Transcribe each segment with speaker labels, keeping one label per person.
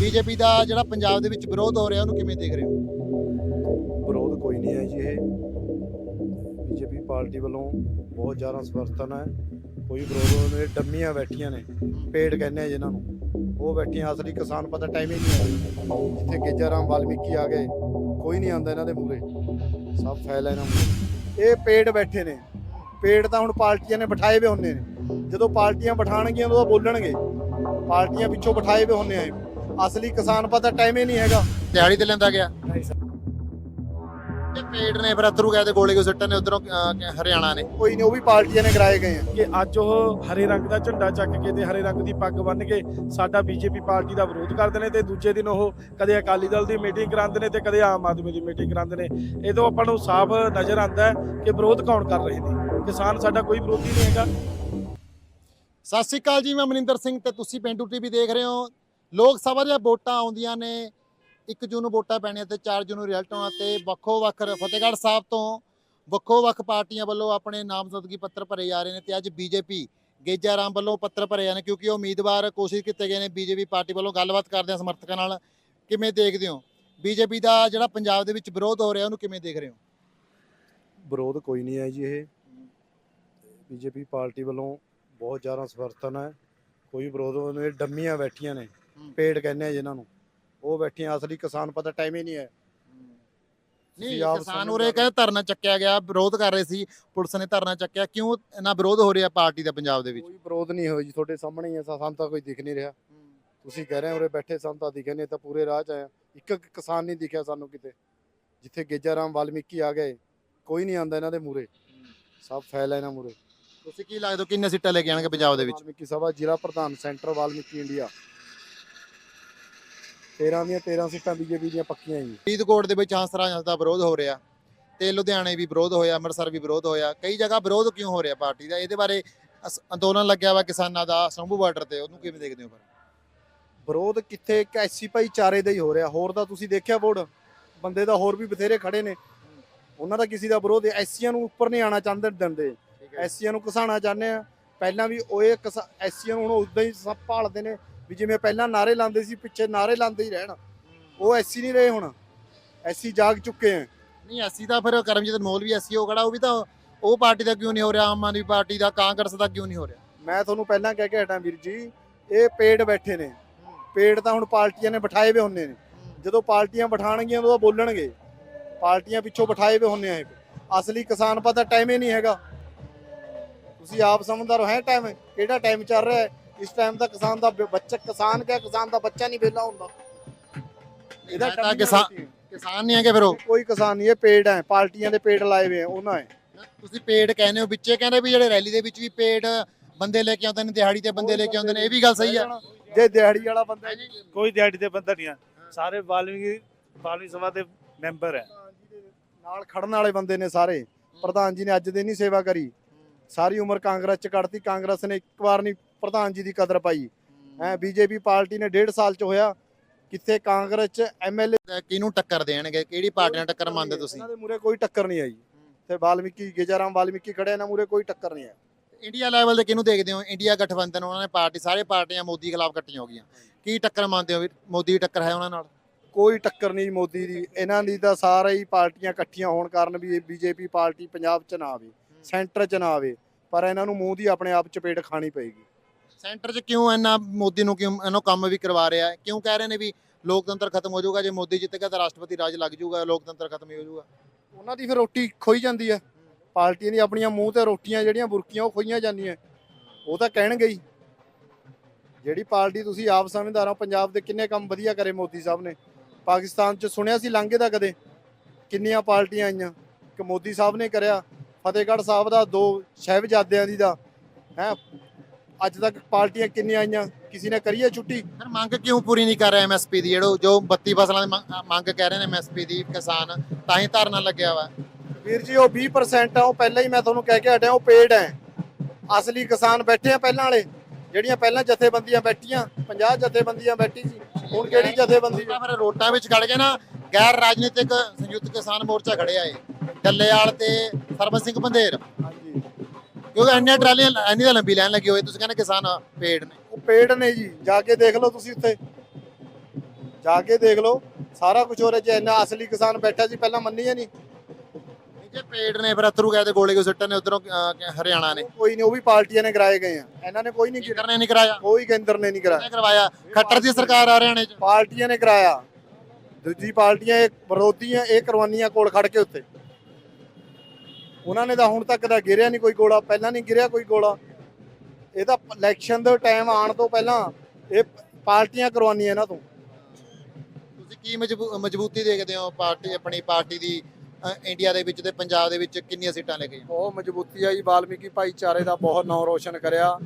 Speaker 1: BJP ਦਾ ਜਿਹੜਾ ਪੰਜਾਬ ਦੇ ਵਿੱਚ ਵਿਰੋਧ ਹੋ ਰਿਹਾ, ਉਹਨੂੰ ਕਿਵੇਂ ਦੇਖ ਰਹੇ ਹੋ?
Speaker 2: ਵਿਰੋਧ ਕੋਈ ਨਹੀਂ ਹੈ ਜੀ ਇਹ। ਬੀਜੇਪੀ ਪਾਰਟੀ ਵੱਲੋਂ ਬਹੁਤ ਜ਼ਿਆਦਾ ਸਮਰਥਨ ਹੈ। ਕੋਈ ਵਿਰੋਧ ਨਹੀਂ ਡੰਮੀਆਂ ਬੈਠੀਆਂ ਨੇ, ਪੇੜ ਕਹਿੰਦੇ ਆ ਜਿਨ੍ਹਾਂ ਨੂੰ। ਉਹ ਬੈਠੀਆਂ, ਅਸਲੀ ਕਿਸਾਨ ਪਤਾ ਟਾਈਮ ਹੀ ਨਹੀਂ ਹੈ। ਜਿੱਥੇ ਗੇਜਾ ਰਾਮ ਵਾਲਮੀਕੀ ਆ ਗਏ, ਕੋਈ ਨਹੀਂ ਆਉਂਦਾ ਇਹਨਾਂ ਦੇ ਮੂਰੇ ਸਭ ਫੈਲ ਹੈ ਇਹਨਾਂ ਮੂਰੇ ਇਹ ਪੇੜ ਬੈਠੇ ਨੇ। ਪੇੜ ਤਾਂ ਹੁਣ ਪਾਰਟੀਆਂ ਨੇ ਬਿਠਾਏ ਵੇ ਹੁੰਦੇ ਨੇ। ਜਦੋਂ ਪਾਰਟੀਆਂ ਬਿਠਾਣਗੀਆਂ ਉਦੋਂ ਬੋਲਣਗੇ। ਪਾਰਟੀਆਂ ਪਿੱਛੋਂ ਬਿਠਾਏ ਵੇ ਹੁੰਦੇ ਆ ਅਸਲੀ ਕਿਸਾਨ ਪਤਾ ਟਾਈਮ ਹੀ ਨਹੀਂ ਹੈਗਾ।
Speaker 1: ਦਿਹਾੜੀ ਤੇ ਲੈਂਦਾ ਗਿਆ। ਤੇ ਪੇੜ ਨੇ ਫਿਰ ਅਥਰੂ ਗਏ ਤੇ ਗੋਲੇ ਕਿਉਂ ਸੁੱਟਣ ਨੇ ਉਧਰੋਂ ਹਰਿਆਣਾ ਨੇ।
Speaker 2: ਕੋਈ ਨਹੀਂ ਉਹ ਵੀ ਪਾਰਟੀਆਂ ਨੇ ਕਰਾਏ ਗਏ ਆ।
Speaker 3: ਕਿ ਅੱਜ ਉਹ ਹਰੇ ਰੰਗ ਦਾ ਝੰਡਾ ਚੱਕ ਕੇ ਤੇ ਹਰੇ ਰੰਗ ਦੀ ਪੱਗ ਬੰਨ੍ਹ ਕੇ ਸਾਡਾ ਬੀਜੇਪੀ ਪਾਰਟੀ ਦਾ ਵਿਰੋਧ ਕਰਦੇ ਨੇ ਤੇ ਦੂਜੇ ਦਿਨ ਉਹ ਕਦੇ ਅਕਾਲੀ ਦਲ ਦੀ ਮੀਟਿੰਗ ਕਰਾਉਂਦੇ ਨੇ ਤੇ ਕਦੇ ਆਮ ਆਦਮੀ ਦੀ ਮੀਟਿੰਗ ਕਰਾਉਂਦੇ ਨੇ। ਇਹ ਤੋਂ ਆਪਾਂ ਨੂੰ ਸਾਫ਼ ਨਜ਼ਰ ਆਉਂਦਾ ਹੈ ਕਿ ਵਿਰੋਧ ਕੌਣ ਕਰ ਰਹੇ ਨੇ। ਕਿਸਾਨ ਸਾਡਾ ਕੋਈ ਵਿਰੋਧੀ ਨਹੀਂ ਹੈਗਾ।
Speaker 1: ਸਤਿ ਸ਼੍ਰੀ ਅਕਾਲ ਜੀ ਮੈਂ ਮਨਿੰਦਰ ਸਿੰਘ ਤੇ ਤੁਸੀਂ ਪਿੰਡੂ ਟੀਵੀ ਦੇਖ ਰਹੇ ਹੋ ਲੋਕ ਸਭਾ ਦੀਆਂ ਵੋਟਾਂ ਆਉਂਦੀਆਂ ਨੇ। 1 ਜੂਨ ਨੂੰ ਵੋਟਾਂ ਪੈਣੀਆਂ ਤੇ 4 ਜੂਨ ਨੂੰ ਰਿਜ਼ਲਟ ਆਉਣਾ ਤੇ ਵੱਖੋ ਵੱਖ ਫਤਿਹਗੜ੍ਹ ਸਾਹਿਬ ਤੋਂ ਵੱਖੋ ਵੱਖ ਪਾਰਟੀਆਂ ਵੱਲੋਂ ਆਪਣੇ ਨਾਮਜ਼ਦਗੀ ਪੱਤਰ ਭਰੇ ਜਾ ਰਹੇ ਨੇ ਤੇ ਅੱਜ ਬੀਜੇਪੀ ਗੇਜਾ ਰਾਮ ਵੱਲੋਂ ਪੱਤਰ ਭਰੇ ਜਾਣੇ ਕਿਉਂਕਿ ਉਹ ਉਮੀਦਵਾਰ ਕੋਸ਼ਿਸ਼ ਕੀਤੇ ਗਏ ਨੇ ਬੀਜੇਪੀ ਪਾਰਟੀ ਵੱਲੋਂ ਗੱਲਬਾਤ ਕਰਦੇ ਆ ਸਮਰਥਕਾਂ ਨਾਲ। ਕਿਵੇਂ ਦੇਖਦੇ ਹੋ? ਬੀਜੇਪੀ ਦਾ ਜਿਹੜਾ ਪੰਜਾਬ ਦੇ ਵਿੱਚ ਵਿਰੋਧ ਹੋ ਰਿਹਾ, ਉਹਨੂੰ ਕਿਵੇਂ ਦੇਖ ਰਹੇ ਹੋ?
Speaker 2: ਵਿਰੋਧ ਕੋਈ ਨਹੀਂ ਹੈ ਜੀ ਇਹ। ਬੀਜੇਪੀ ਪਾਰਟੀ ਵੱਲੋਂ ਬਹੁਤ ਜ਼ਿਆਦਾ ਸਮਰਥਨ ਹੈ। ਕੋਈ ਵਿਰੋਧ ਨਹੀਂ ਡੰਮੀਆਂ ਬੈਠੀਆਂ ਨੇ। ਪੇੜ ਕਹਿੰਦੇ ਆ ਜਿਨ੍ਹਾਂ ਨੂੰ। ਉਹ ਬੈਠੀਆਂ ਅਸਲੀ ਕਿਸਾਨ ਪਤਾ ਟਾਈਮ ਹੀ ਨਹੀਂ ਹੈ।
Speaker 1: ਨਹੀਂ
Speaker 2: ਆਪ
Speaker 1: ਕਿਸਾਨ ਉਰੇ ਕਹਿੰਦੇ ਧਰਨਾ ਚੱਕਿਆ ਗਿਆ ਵਿਰੋਧ ਕਰ ਰਹੇ ਸੀ ਪੁਲਿਸ ਨੇ ਧਰਨਾ ਚੱਕਿਆ। ਕਿਉਂ ਇੰਨਾ ਵਿਰੋਧ ਹੋ ਰਿਹਾ ਪਾਰਟੀ ਦਾ ਪੰਜਾਬ ਦੇ ਵਿੱਚ?
Speaker 2: ਕੋਈ ਵਿਰੋਧ ਨਹੀਂ ਹੋਇਆ ਜੀ ਤੁਹਾਡੇ ਸਾਹਮਣੇ ਹੀ ਹੈ ਸਾਨੂੰ ਤਾਂ ਕੋਈ ਦਿਖ ਨਹੀਂ ਰਿਹਾ। ਤੁਸੀਂ ਕਹਿ ਰਹੇ ਹੋ ਉਰੇ ਬੈਠੇ ਸਾਨੂੰ ਤਾਂ ਦਿਖੇ ਨਹੀਂ ਤਾਂ ਪੂਰੇ ਰਾਹ 'ਚ ਆਇਆ ਇੱਕ ਇੱਕ ਕਿਸਾਨ ਨਹੀਂ ਦਿਖਿਆ ਸਾਨੂੰ ਕਿਤੇ। ਜਿੱਥੇ ਗੇਜਾ ਰਾਮ ਵਾਲਮੀਕੀ ਆ ਗਏ ਕੋਈ ਨਹੀਂ ਆਉਂਦਾ ਇਹਨਾਂ ਦੇ ਮੂਰੇ ਸਭ ਫੈਲ ਹੈ ਇਹਨਾਂ ਮੂਰੇ
Speaker 1: ਤੁਸੀਂ ਕੀ ਲੱਗਦਾ ਕਿੰਨੇ ਸੀਟਾਂ ਲੈ ਕੇ ਆਣਗੇ ਪੰਜਾਬ ਦੇ ਵਿੱਚ?
Speaker 2: ਵਾਲਮੀਕੀ ਸਭਾ ਜ਼ਿਲ੍ਹਾ ਪ੍ਰਧਾਨ ਸੈਂਟਰ ਵਾਲਮੀਕੀ ਇੰਡੀਆ। 13 ਦੀਆਂ 13 ਸੀਟਾਂ ਬੀਜੇਪੀ ਦੀਆਂ ਪੱਕੀਆਂ ਜੀ।
Speaker 1: ਫਰੀਦਕੋਟ ਦੇ ਵਿੱਚ ਹੰਸਰਾਜ ਦਾ ਵਿਰੋਧ ਹੋ ਰਿਹਾ। ਤੇ ਲੁਧਿਆਣੇ ਵੀ ਵਿਰੋਧ ਹੋਇਆ ਅੰਮ੍ਰਿਤਸਰ ਵੀ ਵਿਰੋਧ ਹੋਇਆ। ਕਈ ਜਗ੍ਹਾ ਵਿਰੋਧ ਕਿਉਂ ਹੋ ਰਿਹਾ ਪਾਰਟੀ ਦਾ? ਇਹਦੇ ਬਾਰੇ ਅੰਦੋਲਨ ਲੱਗਿਆ ਵਾ ਕਿਸਾਨਾਂ ਦਾ ਸੰਭੂ ਬਾਰਡਰ ਤੇ। ਉਹਨੂੰ ਕਿਵੇਂ ਦੇਖਦੇ ਹੋ
Speaker 2: ਵਿਰੋਧ ਕਿੱਥੇ? ਇੱਕ ਐਸੀ ਭਾਈਚਾਰੇ ਦਾ ਹੀ ਹੋ ਰਿਹਾ। ਹੋਰ ਤਾਂ ਤੁਸੀਂ ਦੇਖਿਆ ਬੋਰਡ? ਬੰਦੇ ਤਾਂ ਹੋਰ ਵੀ ਬਥੇਰੇ ਖੜੇ ਨੇ। ਉਹਨਾਂ ਦਾ ਕਿਸੇ ਦਾ ਵਿਰੋਧ ਐਸੀਆਂ ਨੂੰ ਉੱਪਰ ਨਹੀਂ ਆਣਾ ਚਾਹੁੰਦੇ ਦਿੰਦੇ। ਐਸੀਆਂ ਨੂੰ ਘਸਾਣਾ ਚਾਹੁੰਦੇ ਆ। ਪਹਿਲਾਂ ਵੀ ਉਹ ਇਹ ਐਸੀਆਂ ਨੂੰ ਹੁਣ ਉਦਾਂ ਹੀ ਸਭ ਭਾਲਦੇ ਨੇ। ਵੀ ਜਿਵੇਂ ਪਹਿਲਾਂ ਨਾਰੇ ਲਾਉਂਦੇ ਸੀ ਪਿੱਛੇ ਨਾਰੇ ਲਾਉਂਦੇ ਹੀ ਰਹਿਣ। ਉਹ ਐਸੀ ਨਹੀਂ ਰਹੇ ਹੁਣ। ਐਸੀ ਜਾਗ ਚੁੱਕੇ ਆ
Speaker 1: ਨਹੀਂ ਅਸੀਂ ਤਾਂ ਫਿਰ ਕਰਮਜੀਤ ਅਨਮੋਲ ਵੀ ਅਸੀਂ ਉਹ ਖੜਾ ਉਹ ਵੀ ਤਾਂ ਉਹ ਪਾਰਟੀ ਦਾ ਕਿਉਂ ਨਹੀਂ ਹੋ ਰਿਹਾ? ਆਮ ਆਦਮੀ ਪਾਰਟੀ ਦਾ ਕਾਂਗਰਸ ਦਾ ਕਿਉਂ ਨਹੀਂ ਹੋ ਰਿਹਾ?
Speaker 2: ਮੈਂ ਤੁਹਾਨੂੰ ਪਹਿਲਾਂ ਕਹਿ ਕੇ ਹਟਾਂ ਵੀਰ ਜੀ ਇਹ ਪੇੜ ਬੈਠੇ ਨੇ। ਪੇੜ ਤਾਂ ਹੁਣ ਪਾਰਟੀਆਂ ਨੇ ਬਿਠਾਏ ਵੇ ਹੁੰਦੇ ਨੇ। ਜਦੋਂ ਪਾਰਟੀਆਂ ਬਿਠਾਣਗੀਆਂ ਉਦੋਂ ਬੋਲਣਗੇ। ਪਾਰਟੀਆਂ ਪਿੱਛੋਂ ਬਿਠਾਏ ਵੇ ਹੁੰਦੇ ਆ ਇਹ। ਅਸਲੀ ਕਿਸਾਨ ਪਤਾ ਟਾਈਮ ਹੀ ਨਹੀਂ ਹੈਗਾ। ਤੁਸੀਂ ਆਪ ਸਮਝਦਾਰ ਹੋ ਹੈ ਟਾਈਮ ਕਿਹੜਾ ਟਾਈਮ ਚੱਲ ਰਿਹਾ ਹੈ? ਇਸ ਟਾਈਮ ਦਾ ਕਿਸਾਨ ਦਾ ਬ- ਬੱਚਾ ਕਿਸਾਨ ਕਿਆ ਕਿਸਾਨ ਦਾ ਬੱਚਾ ਨਹੀਂ ਵਿਹਲਾ ਹੁੰਦਾ।
Speaker 1: ਇਹਦਾ ਤਾਂ
Speaker 2: ਹੀ
Speaker 1: ਕਿਸਾਨ
Speaker 2: ਨਹੀਂ
Speaker 1: ਕਿਸਾਨ ਨਹੀਂ ਹੈਗੇ ਫਿਰ ਉਹ?
Speaker 2: ਕੋਈ ਕਿਸਾਨ ਨਹੀਂ ਇਹ ਪੇੜ ਹੈ ਪਾਰਟੀਆਂ ਦੇ ਪੇੜ ਲਾਏ ਵੇ ਆ ਉਹਨਾਂ ਹੈ।
Speaker 1: ਤੁਸੀਂ ਪੇੜ ਕਹਿੰਦੇ ਹੋ ਵਿੱਚੇ ਕਹਿੰਦੇ ਵੀ ਜਿਹੜੇ ਰੈਲੀ ਦੇ ਵਿੱਚ ਵੀ ਪੇੜ ਬੰਦੇ ਲੈ ਕੇ ਆਉਂਦੇ ਨੇ ਦਿਹਾੜੀ ਤੇ ਬੰਦੇ ਲੈ ਕੇ ਆਉਂਦੇ ਨੇ ਇਹ ਵੀ ਗੱਲ ਸਹੀ ਆ?
Speaker 2: ਜੇ ਦਿਹਾੜੀ ਵਾਲਾ ਬੰਦਾ ਹੈ।
Speaker 3: ਕੋਈ ਦਿਹਾੜੀ ਦੇ ਬੰਦਾ ਨਹੀਂ ਆ। ਸਾਰੇ ਵਾਲਮੀਕੀ ਵਾਲਮੀਕੀ ਸਭਾ ਦੇ ਮੈਂਬਰ ਹੈ।
Speaker 2: ਨਾਲ ਖੜਨ ਵਾਲੇ ਬੰਦੇ ਨੇ ਸਾਰੇ। ਪ੍ਰਧਾਨ ਜੀ ਨੇ ਅੱਜ ਦੇ ਨਹੀਂ ਸੇਵਾ ਕਰੀ। ਸਾਰੀ ਉਮਰ ਕਾਂਗਰਸ ਚ ਕੱਢਤੀ। ਕਾਂਗਰਸ ਨੇ ਇੱਕ ਵਾਰ ਨਹੀਂ ਪ੍ਰਧਾਨ ਜੀ ਦੀ ਕਦਰ ਪਾਈ। ਹੈ। ਬੀਜੇਪੀ ਪਾਰਟੀ ਨੇ ਡੇਢ ਸਾਲ ਚ ਹੋਇਆ ਕਿੱਥੇ ਕਾਂਗਰਸ ਚ ਐਮਐਲਏ
Speaker 1: ਕਿਹਨੂੰ ਟੱਕਰ ਦੇਣਗੇ? ਕਿਹੜੀ ਪਾਰਟੀ ਨਾਲ ਟੱਕਰ ਮੰਨਦੇ ਤੁਸੀਂ?
Speaker 2: ਇਹਨਾਂ ਦੇ ਮੂਰੇ ਕੋਈ ਟੱਕਰ ਨਹੀਂ ਆਈ। ਤੇ ਵਾਲਮੀਕੀ ਗੇਜਾਰਾਮ ਵਾਲਮੀਕੀ ਖੜੇ ਇਹਨਾਂ ਮੂਰੇ ਕੋਈ ਟੱਕਰ ਨਹੀਂ ਹੈ
Speaker 1: ਇੰਡੀਆ ਲੈਵਲ ਤੇ ਕਿਹਨੂੰ ਦੇਖਦੇ ਹੋ? ਇੰਡੀਆ ਗਠਬੰਧਨ ਉਹਨਾਂ ਨੇ ਪਾਰਟੀ ਸਾਰੇ ਪਾਰਟੀਆਂ ਮੋਦੀ ਖਿਲਾਫ ਇਕੱਠੀਆਂ ਹੋ ਗਈਆਂ। ਕੀ ਟੱਕਰ ਮੰਨਦੇ ਹੋ ਮੋਦੀ ਦੀ ਟੱਕਰ ਹੈ ਉਹਨਾਂ ਨਾਲ?
Speaker 2: ਕੋਈ ਟੱਕਰ ਨਹੀਂ ਮੋਦੀ ਦੀ। ਇਹਨਾਂ ਦੀ ਤਾਂ ਸਾਰੇ ਹੀ ਪਾਰਟੀਆਂ ਇਕੱਠੀਆਂ ਹੋਣ ਕਾਰਨ ਵੀ ਬੀਜੇਪੀ ਪਾਰਟੀ ਪੰਜਾਬ ਚ ਨਾ ਆਵੇ ਸੈਂਟਰ ਚ ਨਾ ਆਵੇ। ਪਰ ਇਹਨਾਂ ਨੂੰ ਮੂੰਹ ਦੀ ਆਪਣੇ ਆਪ ਚਪੇਟ ਖਾਣੀ ਪਏਗੀ।
Speaker 1: ਸੈਂਟਰ 'ਚ ਕਿਉਂ ਇੰਨਾ ਮੋਦੀ ਨੂੰ ਕਿਉਂ ਇਹਨੂੰ ਕੰਮ ਵੀ ਕਰਵਾ ਰਿਹਾ ਹੈ? ਕਿਉਂ ਕਹਿ ਰਹੇ ਨੇ ਵੀ ਲੋਕਤੰਤਰ ਖਤਮ ਹੋ ਜਾਊਗਾ, ਜੇ ਮੋਦੀ ਜਿੱਤੇਗਾ ਤਾਂ ਰਾਸ਼ਟਰਪਤੀ ਰਾਜ ਲੱਗ ਜਾਊਗਾ, ਲੋਕਤੰਤਰ ਖਤਮ ਹੀ ਹੋ ਜਾਊਗਾ।
Speaker 2: ਉਹਨਾਂ ਦੀ ਫਿਰ ਰੋਟੀ ਖੋਈ ਜਾਂਦੀ ਹੈ। ਪਾਰਟੀਆਂ ਦੀ ਆਪਣੀਆਂ ਮੂੰਹ ਤੇ ਰੋਟੀਆਂ ਜਿਹੜੀਆਂ ਬੁਰਕੀਆਂ ਉਹ ਖੋਈਆਂ ਜਾਂਦੀਆਂ। ਉਹ ਤਾਂ ਕਹਿਣਗੇ ਹੀ। ਜਿਹੜੀ ਪਾਰਟੀ ਤੁਸੀਂ ਆਪ ਸਮਝਦਾਰ ਹੋ, ਪੰਜਾਬ ਦੇ ਕਿੰਨੇ ਕੰਮ ਵਧੀਆ ਕਰੇ ਮੋਦੀ ਸਾਹਿਬ ਨੇ। ਪਾਕਿਸਤਾਨ 'ਚ ਸੁਣਿਆ ਸੀ ਲਾਂਘੇ ਦਾ ਕਦੇ? ਕਿੰਨੀਆਂ ਪਾਰਟੀਆਂ ਆਈਆਂ? ਕਿ ਮੋਦੀ ਸਾਹਿਬ ਨੇ ਕਰਿਆ। ਫਤਿਹਗੜ੍ਹ ਸਾਹਿਬ ਦਾ, ਦੋ ਸ਼ਹਿਬਜ਼ਾਦਿਆਂ ਦੀ ਦਾ। ਹੈ? ਅੱਜ ਤੱਕ ਪਾਰਟੀਆਂ ਕਿੰਨੀਆਂ ਆਈਆਂ? ਕਿਸੇ ਨੇ ਕਰੀ ਹੈ ਛੁੱਟੀ?
Speaker 1: ਫਿਰ ਮੰਗ ਕਿਉਂ ਪੂਰੀ ਨਹੀਂ ਕਰ ਰਿਹਾ ਐਮਐਸਪੀ ਦੀ? ਜਿਹੜੋ ਜੋ 32 ਫਸਲਾਂ ਦੀ ਮੰਗ- ਮੰਗ ਕਹਿ ਰਹੇ ਨੇ ਐਮਐਸਪੀ ਦੀ ਕਿਸਾਨ ਤਾਂ ਹੀ ਧਰਨਾ ਲੱਗਿਆ ਵਾ।
Speaker 2: ਵੀਰ ਜੀ ਉਹ 20% ਆ ਉਹ ਪਹਿਲਾਂ ਹੀ ਮੈਂ ਤੁਹਾਨੂੰ ਕਹਿ ਕੇ ਹਟਿਆ ਉਹ ਪੇੜ ਹੈ। ਅਸਲੀ ਕਿਸਾਨ ਬੈਠੇ ਆ ਪਹਿਲਾਂ ਵਾਲੇ ਜਿਹੜੀਆਂ ਪਹਿਲਾਂ ਜਥੇਬੰਦੀਆਂ ਬੈਠੀਆਂ 50 ਜਥੇਬੰਦੀਆਂ ਬੈਠੀ ਸੀ ਹੁਣ ਕਿਹੜੀ ਜਥੇਬੰਦੀ
Speaker 1: ਤਾਂ ਫਿਰ ਰੋਟਾਂ ਵਿੱਚ ਖੜ ਗਏ ਨਾ ਗੈਰ ਰਾਜਨੀਤਿਕ ਸੰਯੁਕਤ ਕਿਸਾਨ ਮੋਰਚਾ ਖੜਿਆ ਏ। ਡੱਲੇਵਾਲ ਤੇ ਸਰਬਤ ਸਿੰਘ ਬੰਦੇਰ। ਕਿਉਂਕਿ ਇੰਨੀਆਂ ਟਰਾਲੀਆਂ ਇੰਨੀ ਤਾਂ ਲੰਬੀ ਲਾਈਨ ਲੱਗੀ ਹੋਈ ਤੁਸੀਂ ਕਹਿੰਦੇ ਕਿਸਾਨ ਪੇੜ ਨੇ।
Speaker 2: ਉਹ ਪੇੜ ਨੇ ਜੀ ਜਾ ਕੇ ਦੇਖ ਲਓ ਤੁਸੀਂ ਉੱਥੇ। ਜਾ ਕੇ ਦੇਖ ਲਓ ਸਾਰਾ ਕੁਝ ਹੋ ਰਿਹਾ ਜੇ ਇੰਨਾ ਅਸਲੀ ਕਿਸਾਨ ਬੈਠਾ ਸੀ ਪਹਿਲਾਂ ਮੰਨੀਏ ਨਹੀਂ।
Speaker 1: ਜੇ ਪੇੜ ਨੇ ਫਿਰ ਅਥਰੂ ਗਏ ਤੇ ਗੋਲੇ ਕਿਉਂ ਸੁੱਟਣ ਨੇ ਉਧਰੋਂ ਹਰਿਆਣਾ ਨੇ।
Speaker 2: ਕੋਈ ਨਹੀਂ ਉਹ ਵੀ ਪਾਰਟੀਆਂ ਨੇ ਕਰਾਏ ਗਏ ਆ। ਇਹਨਾਂ ਨੇ ਕੋਈ ਨਹੀਂ
Speaker 1: ਕੇਂਦਰ ਨੇ ਨਹੀਂ ਕਰਾਇਆ।
Speaker 2: ਕੋਈ ਕੇਂਦਰ ਨੇ ਨਹੀਂ ਕਰਾਇਆ।
Speaker 1: ਕਰਵਾਇਆ? ਖੱਟਰ ਦੀ ਸਰਕਾਰ ਆ ਹਰਿਆਣੇ ਚ।
Speaker 2: ਪਾਰਟੀਆਂ ਨੇ ਕਰਾਇਆ। ਦੂਜੀ ਪਾਰਟੀਆਂ ਇਹ ਵਿਰੋਧੀਆਂ ਇਹ ਕਰਵਾਨੀਆਂ ਕੋਲ ਖੜ ਕੇ ਉੱਤੇ ਉਹਨਾਂ ਨੇ ਤਾਂ ਹੁਣ ਤੱਕ ਦਾ ਗਿਰਿਆ ਨਹੀਂ ਕੋਈ ਗੋਲਾ ਪਹਿਲਾਂ ਨਹੀਂ ਗਿਰਿਆ ਕੋਈ ਗੋਲਾ। ਇਹ ਤਾਂ ਇਲੈਕਸ਼ਨ ਦੇ ਟਾਈਮ ਆਉਣ ਤੋਂ ਪਹਿਲਾਂ ਇਹ ਪਾਰਟੀਆਂ ਕਰਵਾਨੀਆਂ ਇਹਨਾਂ ਤੋਂ।
Speaker 1: ਤੁਸੀਂ ਕੀ ਮਜ਼ਬੂ- ਮਜ਼ਬੂਤੀ ਦੇਖਦੇ ਹੋ ਪਾਰਟੀ ਆਪਣੀ ਪਾਰਟੀ ਦੀ ਇੰਡੀਆ ਦੇ ਵਿੱਚ ਤੇ ਪੰਜਾਬ ਦੇ ਵਿੱਚ ਕਿੰਨੀਆਂ ਸੀਟਾਂ ਲੈ ਕੇ
Speaker 2: ਬਹੁਤ ਮਜ਼ਬੂਤੀ ਆ ਜੀ ਵਾਲਮੀਕੀ ਭਾਈਚਾਰੇ ਦਾ ਬਹੁਤ ਨਾਂ ਰੋਸ਼ਨ ਕਰਿਆ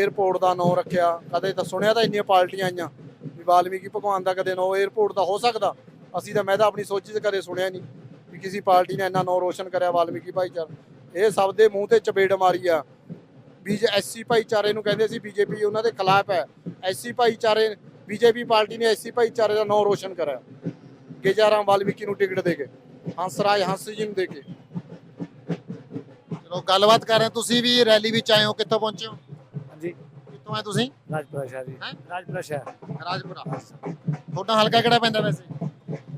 Speaker 2: 에ਅਰਪੋਰਟ ਦਾ ਨਾਂ ਰੱਖਿਆ। ਕਦੇ ਤਾਂ ਸੁਣਿਆ ਤਾਂ ਇੰਨੀਆਂ ਪਾਰਟੀਆਂ ਆਈਆਂ ਵੀ ਵਾਲਮੀਕੀ ਭਗਵਾਨ ਦਾ ਕਦੇ ਨਾਂ 에ਅਰਪੋਰਟ ਦਾ ਹੋ ਸਕਦਾ। ਅਸੀਂ ਤਾਂ ਮੈਂ ਤਾਂ ਆਪਣੀ ਸੋਚੀ 'ਚ ਕਦੇ ਸੁਣਿਆ ਨਹੀਂ। ਵੀ ਕਿਸੇ ਪਾਰਟੀ ਨੇ ਇੰਨਾ ਨਾਂ ਰੋਸ਼ਨ ਕਰਿਆ ਵਾਲਮੀਕੀ ਭਾਈਚਾਰਾ ਇਹ ਸਭ ਦੇ ਮੂੰਹ ਤੇ ਚਪੇੜ ਮਾਰੀ ਆ। ਬੀਜ ਐਸਸੀ ਭਾਈਚਾਰੇ ਨੂੰ ਕਹਿੰਦੇ ਸੀ ਬੀਜੇਪੀ ਉਹਨਾਂ ਦੇ ਖਿਲਾਫ ਹੈ। ਐਸਸੀ ਭਾਈਚਾਰੇ ਬੀਜੇਪੀ ਪਾਰਟੀ ਨੇ ਐਸਸੀ ਭਾਈਚਾਰੇ ਦਾ ਨਾਂ ਰੋਸ਼ਨ ਕਰਿਆ। ਗੇਜਾਰਾਮ ਵਾਲਮੀਕੀ ਨੂੰ ਟਿਕਟ ਦੇ ਕੇ ਹੰਸਰਾਜ ਹੰਸ ਜੀ ਨੂੰ ਦੇ ਕੇ।
Speaker 1: ਚਲੋ ਗੱਲਬਾਤ ਕਰ ਰਹੇ। ਤੁਸੀਂ ਵੀ ਰੈਲੀ ਵਿੱਚ ਆਏ ਹੋ ਕਿੱਥੋਂ ਪਹੁੰਚੇ ਹੋ?
Speaker 4: ਹਾਂਜੀ।
Speaker 1: ਕਿੱਥੋਂ ਆਏ ਤੁਸੀਂ?
Speaker 4: ਰਾਜਪੁਰਾ ਸ਼ਹਿਰ ਜੀ।
Speaker 1: ਹੈਂ?
Speaker 4: ਰਾਜਪੁਰਾ ਸ਼ਹਿਰ।
Speaker 1: ਰਾਜਪੁਰਾ। ਤੁਹਾਡਾ ਹਲਕਾ ਕਿਹੜਾ ਪੈਂਦਾ ਵੈਸੇ?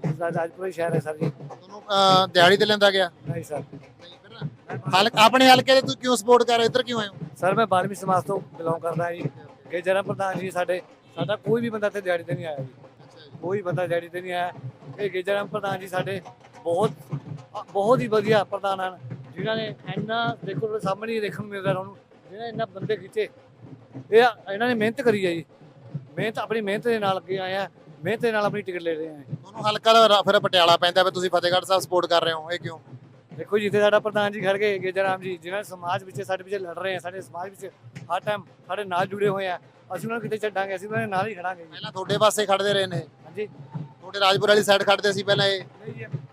Speaker 4: ਰਾਜਪੁਰਾ ਸ਼ਹਿਰ ਹੈ ਸਰ ਜੀ।
Speaker 1: ਤੁਹਾਨੂੰ ਦਿਹਾੜੀ ਤੇ ਲੈਂਦਾ ਗਿਆ?
Speaker 4: ਨਹੀਂ ਸਰ।
Speaker 1: ਨਹੀਂ ਫਿਰ ਹਲਕ ਆਪਣੇ ਹਲਕੇ ਦੇ ਤੁਸੀਂ ਕਿਉਂ ਸਪੋਰਟ ਕਰ ਰਹੇ ਇੱਧਰ ਕਿਉਂ ਹੋ?
Speaker 4: ਸਰ ਮੈਂ 12ਵੀਂ ਸਮਾਜ ਤੋਂ ਬਿਲੋਂਗ ਕਰਦਾ ਜੀ। ਇਹ ਜਨਮ ਪ੍ਰਧਾਨ ਜੀ ਸਾਡੇ ਸਾਡਾ ਕੋਈ ਵੀ ਬੰਦਾ ਤੇ ਦਿਹਾੜੀ ਤੇ ਨਹੀਂ ਆਇਆ ਜੀ। ਕੋਈ ਬੰਦਾ ਦਿਹਾੜੀ ਤੇ ਨਹੀਂ ਆਇਆ। ਇਹ ਗੇਜਰਾਮ ਪ੍ਰਧਾਨ ਜੀ ਸਾਡੇ ਬਹੁਤ ਬਹੁਤ ਹੀ ਵਧੀਆ ਪ੍ਰਧਾਨ ਹਨ ਜਿਨ੍ਹਾਂ ਨੇ ਇੰਨਾ ਦੇਖੋ ਤੁਹਾਡੇ ਸਾਹਮਣੇ ਹੀ ਦੇਖਣ ਨੂੰ ਮਿਲ ਰਿਹਾ ਉਹਨੂੰ ਜਿਹਨਾਂ ਇੰਨਾ ਬੰਦੇ ਖਿੱਚੇ। ਇਹ ਇਹਨਾਂ ਨੇ ਮਿਹਨਤ ਕਰੀ ਹੈ ਜੀ। ਮਿਹਨਤ ਆਪਣੀ ਮਿਹਨਤ ਦੇ ਨਾਲ ਅੱਗੇ ਆਏ ਆ। ਮਿਹਨਤ ਦੇ ਨਾਲ ਆਪਣੀ ਟਿਕਟ ਲੈ ਰਹੇ ਆ।
Speaker 1: ਤੁਹਾਨੂੰ ਹਲਕਾ ਫਿਰ ਪਟਿਆਲਾ ਪੈਂਦਾ ਵੀ ਤੁਸੀਂ ਫਤਿਹਗੜ੍ਹ ਸਾਹਿਬ ਸਪੋਰਟ ਕਰ ਰਹੇ ਹੋ ਇਹ ਕਿਉਂ?
Speaker 4: ਦੇਖੋ ਜਿੱਥੇ ਸਾਡਾ ਪ੍ਰਧਾਨ ਜੀ ਖੜ ਗਏ ਗੇਜਰਾਮ ਜੀ ਜਿਨ੍ਹਾਂ ਸਮਾਜ ਵਿੱਚ ਸਾਡੇ ਵਿੱਚ ਲੜ ਰਹੇ ਆ ਸਾਡੇ ਸਮਾਜ ਵਿੱਚ ਹਰ ਟਾਈਮ ਸਾਡੇ ਨਾਲ ਜੁੜੇ ਹੋਏ ਆ ਅਸੀਂ ਉਹਨਾਂ ਨੂੰ ਕਿਤੇ ਛੱਡਾਂਗੇ ਅਸੀਂ ਉਹਨਾਂ ਦੇ ਨਾਲ ਹੀ ਖੜਾਂਗੇ
Speaker 1: ਪਹਿਲਾਂ ਤੁਹਾਡੇ ਪਾਸੇ ਖੜਦੇ ਰਹੇ ਨੇ।
Speaker 4: ਹਾਂਜੀ।
Speaker 1: ਤੁਹਾਡੇ ਰਾਜਪੁਰ ਵਾਲੀ ਸਾਈਡ ਖੜਦੇ ਸੀ ਪਹਿਲਾਂ ਇਹ?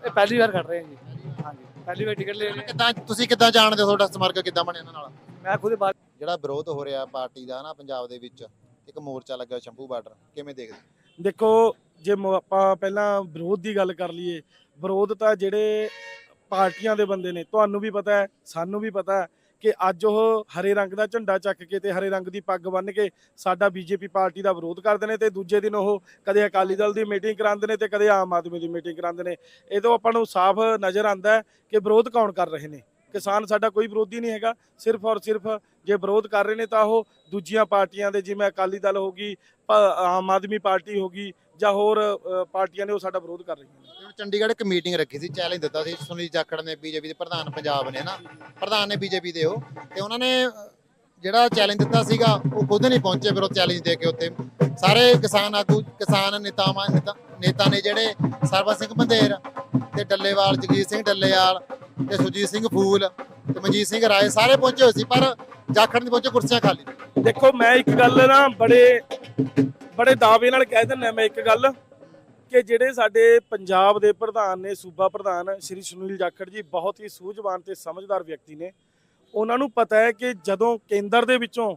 Speaker 4: ਇਹ ਪਹਿਲੀ ਵਾਰ ਖੜ ਰਹੇ ਆ ਜੀ। ਹਾਂਜੀ ਪਹਿਲੀ ਵਾਰ ਟਿਕਟ ਲੈ ਰਹੇ ਆ।
Speaker 1: ਕਿੱਦਾਂ ਤੁਸੀਂ ਕਿੱਦਾਂ ਜਾਣਦੇ ਹੋ ਤੁਹਾਡਾ ਸਮਰਕ ਕਿੱਦਾਂ ਬਣਿਆ ਇਹਨਾਂ ਨਾਲ?
Speaker 4: ਮੈਂ ਖੁਦ ਬਾਤ
Speaker 1: ਜਿਹੜਾ ਵਿਰੋਧ ਹੋ ਰਿਹਾ ਪਾਰਟੀ ਦਾ ਨਾ ਪੰਜਾਬ ਦੇ ਵਿੱਚ ਇੱਕ ਮੋਰਚਾ ਲੱਗਾ ਸ਼ੰਭੂ ਬਾਰਡਰ ਕਿਵੇਂ ਦੇਖਦੇ?
Speaker 3: ਦੇਖੋ, ਜੇ ਮ- ਆਪਾਂ ਪਹਿਲਾਂ ਵਿਰੋਧ ਦੀ ਗੱਲ ਕਰ ਲਈਏ, ਵਿਰੋਧ ਤਾਂ ਜਿਹੜੇ ਪਾਰਟੀਆਂ ਦੇ ਬੰਦੇ ਨੇ, ਤੁਹਾਨੂੰ ਵੀ ਪਤਾ ਹੈ, ਸਾਨੂੰ ਵੀ ਪਤਾ ਹੈ ਕਿ ਅੱਜ ਉਹ ਹਰੇ ਰੰਗ ਦਾ ਝੰਡਾ ਚੱਕ ਕੇ ਤੇ ਹਰੇ ਰੰਗ ਦੀ ਪੱਗ ਬੰਨ੍ਹ ਕੇ ਸਾਡਾ ਬੀਜੇਪੀ ਪਾਰਟੀ ਦਾ ਵਿਰੋਧ ਕਰਦੇ ਨੇ ਤੇ ਦੂਜੇ ਦਿਨ ਉਹ ਕਦੇ ਅਕਾਲੀ ਦਲ ਦੀ ਮੀਟਿੰਗ ਕਰਾਉਂਦੇ ਨੇ ਤੇ ਕਦੇ ਆਮ ਆਦਮੀ ਦੀ ਮੀਟਿੰਗ ਕਰਾਉਂਦੇ ਨੇ। ਇਹ ਤੋਂ ਆਪਾਂ ਨੂੰ ਸਾਫ਼ ਨਜ਼ਰ ਆਉਂਦਾ ਹੈ ਕਿ ਵਿਰੋਧ ਕੌਣ ਕਰ ਰਹੇ ਨੇ। ਕਿਸਾਨ ਸਾਡਾ ਕੋਈ ਵਿਰੋਧੀ ਨਹੀਂ ਹੈਗਾ, ਸਿਰਫ ਔਰ ਸਿਰਫ ਜੇ ਵਿਰੋਧ ਕਰ ਰਹੇ ਨੇ ਤਾਂ ਉਹ ਦੂਜੀਆਂ ਪਾਰਟੀਆਂ ਦੇ, ਜਿਵੇਂ ਅਕਾਲੀ ਦਲ ਹੋ ਗਈ ਆਮ ਆਦਮੀ ਪਾਰਟੀ ਹੋ ਗਈ ਜਾਂ ਹੋਰ ਪਾਰਟੀਆਂ ਨੇ ਉਹ ਸਾਡਾ ਵਿਰੋਧ ਕਰ ਰਹੀਆਂ ਨੇ।
Speaker 1: ਚੰਡੀਗੜ੍ਹ ਇੱਕ ਮੀਟਿੰਗ ਰੱਖੀ ਸੀ, ਚੈਲੰਜ ਦਿੱਤਾ ਸੀ, ਸੁਨੀਲ ਜਾਖੜ ਨੇ ਬੀਜੇਪੀ ਦੇ ਪ੍ਰਧਾਨ ਪੰਜਾਬ ਨੇ ਨਾ, ਪ੍ਰਧਾਨ ਨੇ ਬੀਜੇਪੀ ਦੇ ਉਹ, ਤੇ ਉਹਨਾਂ ਨੇ ਜਿਹੜਾ ਚੈਲੰਜ ਦਿੱਤਾ ਸੀਗਾ, ਉਹ ਖੁਦ ਨਹੀਂ ਪਹੁੰਚੇ ਫਿਰ ਉਹ ਚੈਲੰਜ ਦੇ ਕੇ ਉੱਥੇ। ਸਾਰੇ ਕਿਸਾਨ ਆਗੂ, ਕਿਸਾਨ ਨੇਤਾਵਾਂ, ਨੇਤਾ- ਨੇ ਜਿਹੜੇ ਸਰਬਤ ਸਿੰਘ ਬੰਦੇਰ ਤੇ ਡੱਲੇਵਾਲ, ਜਗਜੀਤ ਸਿੰਘ ਡੱਲੇਵਾਲ ਤੇ ਸੁਜੀਤ ਸਿੰਘ ਫੂਲ ਤੇ ਮਨਜੀਤ ਸਿੰਘ ਰਾਏ ਸਾਰੇ ਪਹੁੰਚੇ ਹੋਏ ਸੀ, ਪਰ ਜਾਖੜ ਨਹੀਂ ਪਹੁੰਚੇ, ਕੁਰਸੀਆਂ ਖਾਲੀ।
Speaker 3: ਦੇਖੋ, ਮੈਂ ਇੱਕ ਗੱਲ ਨਾ ਬੜੇ ਬੜੇ ਦਾਅਵੇ ਨਾਲ ਕਹਿ ਦਿੰਦਾ ਮੈਂ ਇੱਕ ਗੱਲ ਕਿ ਜਿਹੜੇ ਸਾਡੇ ਪੰਜਾਬ ਦੇ ਪ੍ਰਧਾਨ ਨੇ, ਸੂਬਾ ਪ੍ਰਧਾਨ ਸ਼੍ਰੀ ਸੁਨੀਲ ਜਾਖੜ ਜੀ, ਬਹੁਤ ਹੀ ਸੂਝਵਾਨ ਤੇ ਸਮਝਦਾਰ ਵਿਅਕਤੀ ਨੇ। ਉਹਨਾਂ ਨੂੰ ਪਤਾ ਹੈ ਕਿ ਜਦੋਂ ਕੇਂਦਰ ਦੇ ਵਿੱਚੋਂ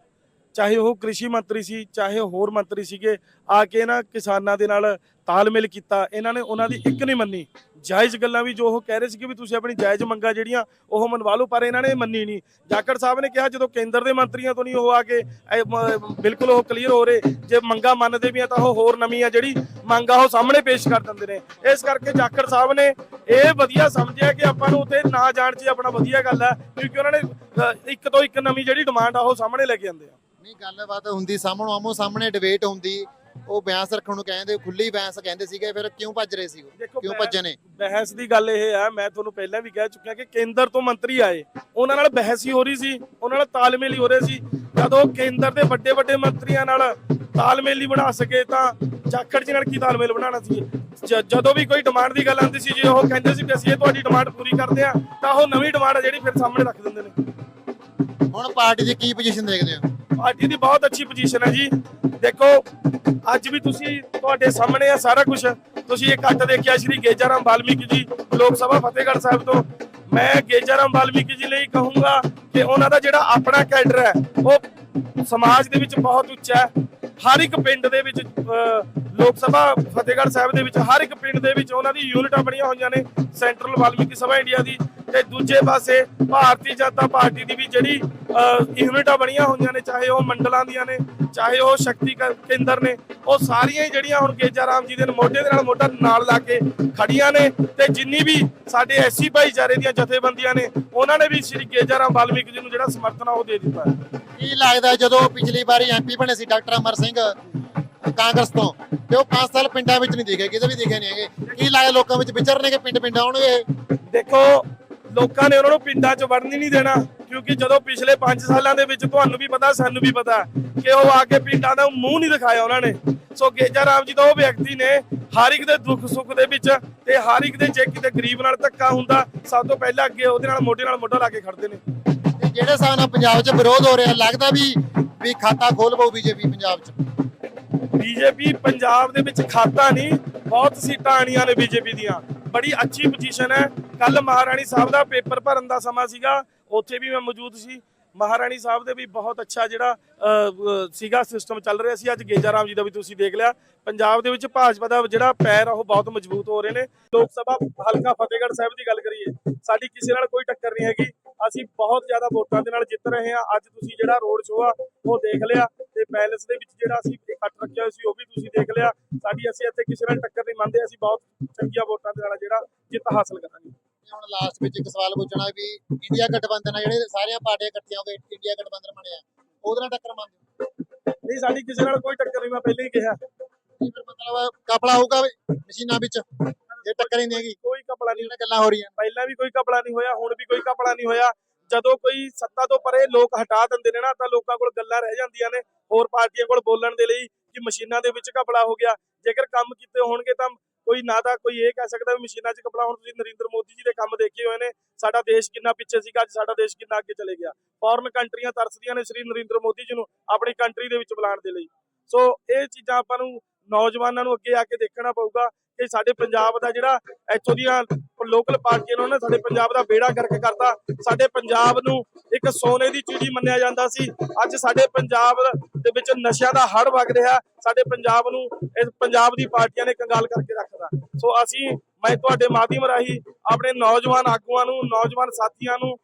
Speaker 3: ਚਾਹੇ ਉਹ ਕ੍ਰਿਸ਼ੀ ਮੰਤਰੀ ਸੀ, ਚਾਹੇ ਹੋਰ ਮੰਤਰੀ ਸੀਗੇ, ਆ ਕੇ ਨਾ ਕਿਸਾਨਾਂ ਦੇ ਨਾਲ ਤਾਲਮੇਲ ਕੀਤਾ। ਇਹਨਾਂ ਨੇ ਉਹਨਾਂ ਦੀ ਇੱਕ ਨਹੀਂ ਮੰਨੀ। ਜਾਇਜ਼ ਗੱਲਾਂ ਵੀ ਜੋ ਉਹ ਕਹਿ ਰਹੇ ਸੀਗੇ ਵੀ ਤੁਸੀਂ ਆਪਣੀ ਜਾਇਜ਼ ਮੰਗਾਂ ਜਿਹੜੀਆਂ ਉਹ ਮਨਵਾ ਲਓ, ਪਰ ਇਹਨਾਂ ਨੇ ਮੰਨੀ ਨਹੀਂ। ਜਾਖੜ ਸਾਹਿਬ ਨੇ ਕਿਹਾ, ਜਦੋਂ ਕੇਂਦਰ ਦੇ ਮੰਤਰੀਆਂ ਤੋਂ ਨਹੀਂ ਉਹ ਆ ਕੇ ਬਿਲਕੁਲ ਉਹ ਕਲੀਅਰ ਹੋ ਰਹੇ, ਜੇ ਮੰਗਾ ਮੰਨਦੇ ਵੀ ਆ ਤਾਂ ਉਹ ਹੋਰ ਨਵੀਂ ਆ, ਜਿਹੜੀ ਮੰਗਾ ਉਹ ਸਾਹਮਣੇ ਪੇਸ਼ ਕਰ ਦਿੰਦੇ ਨੇ। ਇਸ ਕਰਕੇ ਜਾਖੜ ਸਾਹਿਬ ਨੇ ਇਹ ਵਧੀਆ ਸਮਝਿਆ ਕਿ ਆਪਾਂ ਨੂੰ ਉੱਥੇ ਨਾ ਜਾਣ 'ਚ ਆਪਣਾ ਵਧੀਆ ਗੱਲ ਹੈ, ਕਿਉਂਕਿ ਉਹਨਾਂ ਨੇ ਇੱਕ ਤੋਂ ਇੱਕ ਨਵੀਂ ਜਿਹੜੀ ਡਿਮਾਂਡ ਆ ਉਹ ਸਾਹਮਣੇ ਲੈ ਕੇ ਆਉਂਦੇ ਆ।
Speaker 1: ਨਹੀਂ ਗੱਲਬਾਤ ਹੁੰਦੀ ਸਾਹਮਣੋਂ ਆਮੋ ਸਾਹਮਣੇ ਡਿਬੇਟ ਹੁੰਦੀ। ਉਹ ਬਿਆਸ ਰੱਖਣ ਨੂੰ ਕਹਿੰਦੇ ਖੁੱਲੀ ਬਿਆਸ ਕਹਿੰਦੇ ਸੀਗੇ ਫਿਰ ਕਿਉਂ ਭੱਜ ਰਹੇ ਸੀ ਉਹ? ਕਿਉਂ ਭੱਜੇ ਨੇ?
Speaker 3: ਬਹਿਸ ਦੀ ਗੱਲ ਇਹ ਹੈ ਮੈਂ ਤੁਹਾਨੂੰ ਪਹਿਲਾਂ ਵੀ ਕਹਿ ਚੁੱਕਿਆ ਕਿ ਕੇਂਦਰ ਤੋਂ ਮੰਤਰੀ ਆਏ। ਉਹਨਾਂ ਨਾਲ ਬਹਿਸ ਹੀ ਹੋ ਰਹੀ ਸੀ ਉਹਨਾਂ ਨਾਲ ਤਾਲਮੇਲ ਹੀ ਹੋ ਰਿਹਾ ਸੀ। ਜਦੋਂ ਕੇਂਦਰ ਦੇ ਵੱਡੇ ਵੱਡੇ ਮੰਤਰੀਆਂ ਨਾਲ ਤਾਲਮੇਲ ਨਹੀਂ ਬਣਾ ਸਕੇ ਤਾਂ ਜਾਖੜ ਜੀ ਨਾਲ ਕੀ ਤਾਲਮੇਲ ਬਣਾਉਣਾ ਸੀ? ਜ- ਜਦੋਂ ਵੀ ਕੋਈ ਡਿਮਾਂਡ ਦੀ ਗੱਲ ਆਉਂਦੀ ਸੀ ਜੇ ਉਹ ਕਹਿੰਦੇ ਸੀ ਕਿ ਅਸੀਂ ਇਹ ਤੁਹਾਡੀ ਡਿਮਾਂਡ ਪੂਰੀ ਕਰਦੇ ਆ ਤਾਂ ਉਹ ਨਵੀਂ ਡਿਮਾਂਡ ਹੈ ਜਿਹੜੀ ਫਿਰ ਸਾਹਮਣੇ ਰੱਖ ਦਿੰਦੇ ਨੇ।
Speaker 1: ਹੁਣ ਪਾਰਟੀ ਦੀ ਕੀ ਪੋਜੀਸ਼ਨ ਦੇਖਦੇ ਹੋ?
Speaker 3: ਪਾਰਟੀ ਦੀ ਬਹੁਤ ਅੱਛੀ ਪੋਜੀਸ਼ਨ ਹੈ ਜੀ। ਦੇਖੋ ਅੱਜ ਵੀ ਤੁਸੀਂ ਤੁਹਾਡੇ ਸਾਹਮਣੇ ਆ ਸਾਰਾ ਕੁਝ ਤੁਸੀਂ ਇਹ ਕੱਟ ਦੇਖਿਆ ਸ਼੍ਰੀ ਗੇਜਾਰਾਮ ਵਾਲਮੀਕੀ ਜੀ ਲੋਕ ਸਭਾ ਫਤਿਹਗੜ੍ਹ ਸਾਹਿਬ ਤੋਂ। ਮੈਂ ਗੇਜਾਰਾਮ ਵਾਲਮੀਕੀ ਜੀ ਲਈ ਕਹੂੰਗਾ ਕਿ ਉਹਨਾਂ ਦਾ ਜਿਹੜਾ ਆਪਣਾ ਕੈਡਰ ਹੈ ਉਹ ਸਮਾਜ ਦੇ ਵਿੱਚ ਬਹੁਤ ਉੱਚਾ ਹੈ। ਹਰ ਇੱਕ ਪਿੰਡ ਦੇ ਵਿੱਚ ਅਹ, ਲੋਕ ਸਭਾ ਫਤਿਹਗੜ੍ਹ ਸਾਹਿਬ ਦੇ ਵਿੱਚ, ਹਰ ਇੱਕ ਪਿੰਡ ਦੇ ਵਿੱਚ ਉਹਨਾਂ ਦੀ ਯੂਨਿਟਾਂ ਬਣੀਆਂ ਹੋਈਆਂ ਨੇ, ਸੈਂਟਰਲ ਵਾਲਮੀਕੀ ਸਭਾ ਇੰਡੀਆ ਦੀ ਤੇ ਦੂਜੇ ਪਾਸੇ ਭਾਰਤੀ ਜਨਤਾ ਪਾਰਟੀ ਦੀ ਵੀ ਜਿਹੜੀ ਯੂਨਿਟਾਂ ਬਣੀਆਂ ਹੋਈਆਂ ਨੇ, ਚਾਹੇ ਉਹ ਮੰਡਲਾਂ ਦੀਆਂ ਨੇ, ਚਾਹੇ ਉਹ ਸ਼ਕਤੀ ਕੇਂਦਰ ਨੇ, ਉਹ ਸਾਰੀਆਂ ਜਿਹੜੀਆਂ ਹੁਣ ਗੇਜਾ ਰਾਮ ਜੀ ਦੇ ਮੋਢੇ ਦੇ ਨਾਲ ਮੋਢਾ ਨਾਲ ਲਾ ਕੇ ਖੜੀਆਂ ਨੇ ਤੇ ਜਿੰਨੀ ਵੀ ਸਾਡੇ ਐਸੀ ਭਾਈਚਾਰੇ ਦੀਆਂ ਜਥੇਬੰਦੀਆਂ ਨੇ, ਉਹਨਾਂ ਨੇ ਵੀ ਸ੍ਰੀ ਗੇਜਾ ਰਾਮ ਵਾਲਮੀਕੀ ਜੀ ਨੂੰ ਜਿਹੜਾ ਸਮਰਥਨ ਆ ਉਹ ਦੇ ਦਿੱਤਾ
Speaker 1: ਕੀ ਲੱਗਦਾ ਜਦੋਂ ਪਿਛਲੀ ਵਾਰੀ ਐਮਪੀ ਬਣੇ ਸੀ, ਡਾਕਟਰ ਅਮਰ ਸਿੰਘ? ਕਾਂਗਰਸ ਤੋਂ। ਤੇ ਉਹ 5 ਸਾਲ ਪਿੰਡਾਂ ਵਿੱਚ ਨਹੀਂ ਦਿਖੇ ਕਿਤੇ ਵੀ ਦਿਖੇ ਨਹੀਂ ਹੈਗੇ। ਕੀ ਲੱਗਦਾ ਲੋਕਾਂ ਵਿੱਚ? ਵਿਚਰਨਗੇ ਪਿੰਡ ਪਿੰਡ ਆਉਣਗੇ ਇਹ?
Speaker 3: ਦੇਖੋ ਲੋਕਾਂ ਨੇ ਉਹਨਾਂ ਨੂੰ ਪਿੰਡਾਂ 'ਚ ਵੜਨ ਹੀ ਨਹੀਂ ਦੇਣਾ ਕਿਉਂਕਿ ਜਦੋਂ ਪਿਛਲੇ 5 ਸਾਲਾਂ ਦੇ ਵਿੱਚ ਤੁਹਾਨੂੰ ਵੀ ਪਤਾ ਸਾਨੂੰ ਵੀ ਪਤਾ ਕਿ ਉਹ ਆ ਕੇ ਪਿੰਡਾਂ ਦਾ ਮੂੰਹ ਨਹੀਂ ਦਿਖਾਇਆ ਉਹਨਾਂ ਨੇ। ਸੋ ਗੇਜਾ ਰਾਮ ਜੀ ਤਾਂ ਉਹ ਵਿਅਕਤੀ ਨੇ ਹਰ ਇੱਕ ਦੇ ਦੁੱਖ ਸੁੱਖ ਦੇ ਵਿੱਚ ਤੇ ਹਰ ਇੱਕ ਦੇ ਜੇ ਕਿਤੇ ਗਰੀਬ ਨਾਲ ਧੱਕਾ ਹੁੰਦਾ ਸਭ ਤੋਂ ਪਹਿਲਾਂ ਅੱਗੇ ਉਹਦੇ ਨਾਲ ਮੋਢੇ ਨਾਲ ਮੋਢਾ ਲਾ ਕੇ ਖੜਦੇ ਨੇ।
Speaker 1: ਤੇ ਜਿਹੜੇ ਹਿਸਾਬ ਨਾਲ ਪੰਜਾਬ 'ਚ ਵਿਰੋਧ ਹੋ ਰਿਹਾ ਲੱਗਦਾ ਵੀ ਵੀ ਖਾਤਾ ਖੋਲ ਪਊ ਬੀਜੇਪੀ ਪੰਜਾਬ 'ਚ।
Speaker 3: ਬੀਜੇਪੀ ਪੰਜਾਬ ਦੇ ਵਿੱਚ ਖਾਤਾ ਨਹੀਂ, ਬਹੁਤ ਸੀਟਾਂ ਆਣੀਆਂ ਨੇ ਬੀਜੇਪੀ ਦੀਆਂ। ਬੜੀ ਅੱਛੀ ਪੋਜੀਸ਼ਨ ਹੈ। ਕੱਲ ਮਹਾਰਾਣੀ ਸਾਹਿਬ ਦਾ ਪੇਪਰ ਭਰਨ ਦਾ ਸਮਾਂ ਸੀਗਾ। ਉੱਥੇ ਵੀ ਮੈਂ ਮੌਜੂਦ ਸੀ। ਮਹਾਰਾਣੀ ਸਾਹਿਬ ਦੇ ਵੀ ਬਹੁਤ ਅੱਛਾ ਜਿਹੜਾ ਸੀਗਾ ਸਿਸਟਮ ਚੱਲ ਰਿਹਾ ਸੀ। ਅੱਜ ਗੇਜਾ ਰਾਮ ਜੀ ਦਾ ਵੀ ਤੁਸੀਂ ਦੇਖ ਲਿਆ। ਪੰਜਾਬ ਦੇ ਵਿੱਚ ਭਾਜਪਾ ਦਾ ਜਿਹੜਾ ਪੈਰ ਆ, ਉਹ ਬਹੁਤ ਮਜ਼ਬੂਤ ਹੋ ਰਹੇ ਨੇ। ਲੋਕ ਸਭਾ ਹਲਕਾ ਫਤਿਹਗੜ੍ਹ ਸਾਹਿਬ ਦੀ ਗੱਲ ਕਰੀਏ, ਸਾਡੀ ਕਿਸੇ ਨਾਲ ਕੋਈ ਟੱਕਰ ਨਹੀਂ ਹੈਗੀ। ਅਸੀਂ ਬਹੁਤ ਜ਼ਿਆਦਾ ਵੋਟਾਂ ਦੇ ਨਾਲ ਜਿੱਤ ਰਹੇ ਹਾਂ। ਅੱਜ ਤੁਸੀਂ ਜਿਹੜਾ ਰੋਡ ਸ਼ੋਅ ਆ ਉਹ ਦੇਖ ਲਿਆ ਤੇ ਪੈਲਸ ਦੇ ਵਿੱਚ ਜਿਹੜਾ ਅਸੀਂ ਇਕੱਠ ਰੱਖਿਆ ਹੋਇਆ ਸੀ ਉਹ ਵੀ ਤੁਸੀਂ ਦੇਖ ਲਿਆ। ਸਾਡੀ ਅਸੀਂ ਇੱਥੇ ਕਿਸੇ ਨਾਲ ਟੱਕਰ ਨਹੀਂ ਮੰਨਦੇ ਅਸੀਂ ਬਹੁਤ ਚੰਗੀਆਂ ਵੋਟਾਂ ਦੇ ਨਾਲ ਜਿਹੜਾ ਜਿੱਤ ਹਾਸਲ ਕਰਾਂਗੇ।
Speaker 1: ਹੁਣ ਲਾਸਟ ਵਿੱਚ ਇੱਕ ਸਵਾਲ ਪੁੱਛਣਾ ਵੀ ਇੰਡੀਆ ਗਠਬੰਧਨ ਆ ਜਿਹੜੇ ਸਾਰੀਆਂ ਪਾਰਟੀਆਂ ਇਕੱਠੀਆਂ ਹੋ ਕੇ ਇੰਡੀਆ ਗਠਬੰਧਨ ਬਣਿਆ ਉਹਦੇ ਨਾਲ ਟੱਕਰ ਮੰਨਦੇ?
Speaker 3: ਨਹੀਂ ਸਾਡੀ ਕਿਸੇ ਨਾਲ ਕੋਈ ਟੱਕਰ ਨਹੀਂ ਮੈਂ ਪਹਿਲਾਂ ਹੀ ਕਿਹਾ।
Speaker 1: ਫਿਰ ਮਤਲਬ ਕਪੜਾ ਹੋਊਗਾ ਵੀ ਮਸ਼ੀਨਾਂ ਵਿੱਚ ਜੇ ਟੱਕਰ ਹੀ ਨਹੀਂ ਹੈਗੀ।
Speaker 3: ਕੋਈ ਨਹੀਂ
Speaker 1: ਗੱਲਾਂ ਹੋ ਰਹੀਆਂ
Speaker 3: ਪਹਿਲਾਂ ਵੀ ਕੋਈ ਕਪੜਾ ਨਹੀਂ ਹੋਇਆ, ਹੁਣ ਵੀ ਕੋਈ ਕਪੜਾ ਨਹੀਂ ਹੋਇਆ। ਜਦੋਂ ਕੋਈ ਸੱਤਾ ਤੋਂ ਪਰੇ ਲੋਕ ਹਟਾ ਦਿੰਦੇ ਨੇ ਨਾ, ਤਾਂ ਲੋਕਾਂ ਕੋਲ ਗੱਲਾਂ ਰਹਿ ਜਾਂਦੀਆਂ ਨੇ। ਹੋਰ ਪਾਰਟੀਆਂ ਕੋਲ ਬੋਲਣ ਦੇ ਲਈ ਕਿ ਮਸ਼ੀਨਾਂ ਦੇ ਵਿੱਚ ਕਪੜਾ ਹੋ ਗਿਆ। ਜੇਕਰ ਕੰਮ ਕੀਤੇ ਹੋਣਗੇ ਤਾਂ ਕੋਈ ਨਾ ਤਾਂ ਕੋਈ ਇਹ ਕਹਿ ਸਕਦਾ ਵੀ ਮਸ਼ੀਨਾਂ 'ਚ ਕਪੜਾ, ਹੁਣ ਤੁਸੀਂ ਨਰਿੰਦਰ ਮੋਦੀ ਜੀ ਦੇ ਕੰਮ ਦੇਖੇ ਹੋਏ ਨੇ, ਸਾਡਾ ਦੇਸ਼ ਕਿੰਨਾ ਪਿੱਛੇ ਸੀਗਾ, ਅੱਜ ਸਾਡਾ ਦੇਸ਼ ਕਿੰਨਾ ਅੱਗੇ ਚਲੇ ਗਿਆ। ਫੋਰਨ ਕੰਟਰੀਆਂ ਤਰਸਦੀਆਂ ਨੇ ਸ੍ਰੀ ਨਰਿੰਦਰ ਮੋਦੀ ਜੀ ਨੂੰ, ਆਪਣੀ ਕੰਟਰੀ ਦੇ ਵਿੱਚ ਬੁਲਾਉਣ ਦੇ ਲਈ। ਸੋ ਇਹ ਚੀਜ਼ਾਂ ਆਪਾਂ ਨੂੰ ਨੌਜਵਾਨਾਂ ਨੂੰ ਅੱਗੇ ਆ ਕੇ ਦੇਖਣਾ ਪਊਗਾ। ਕਿ ਸਾਡੇ ਪੰਜਾਬ ਦਾ ਜਿਹੜਾ ਇੱਥੋਂ ਦੀਆਂ ਲੋਕਲ ਪਾਰਟੀਆਂ ਨੇ ਉਹਨਾਂ ਸਾਡੇ ਪੰਜਾਬ ਦਾ ਬੇੜਾ ਗਰਕ ਕਰਤਾ। ਸਾਡੇ ਪੰਜਾਬ ਨੂੰ ਇੱਕ ਸੋਨੇ ਦੀ ਚਿੜੀ ਮੰਨਿਆ ਜਾਂਦਾ ਸੀ। ਅੱਜ ਸਾਡੇ ਪੰਜਾਬ ਦੇ ਵਿੱਚ ਨਸ਼ਿਆਂ ਦਾ ਹੜ ਵਗ ਰਿਹਾ। ਸਾਡੇ ਪੰਜਾਬ ਨੂੰ ਇਸ ਪੰਜਾਬ ਦੀ ਪਾਰਟੀਆਂ ਨੇ ਕੰਗਾਲ ਕਰਕੇ ਰੱਖਦਾ ਸੋ ਅਸੀਂ, ਮੈਂ ਤੁਹਾਡੇ ਮਾਧਿਅਮ ਰਾਹੀਂ ਆਪਣੇ ਨੌਜਵਾਨ ਆਗੂਆਂ ਨੂੰ, ਨੌਜਵਾਨ ਸਾਥੀਆਂ ਨੂੰ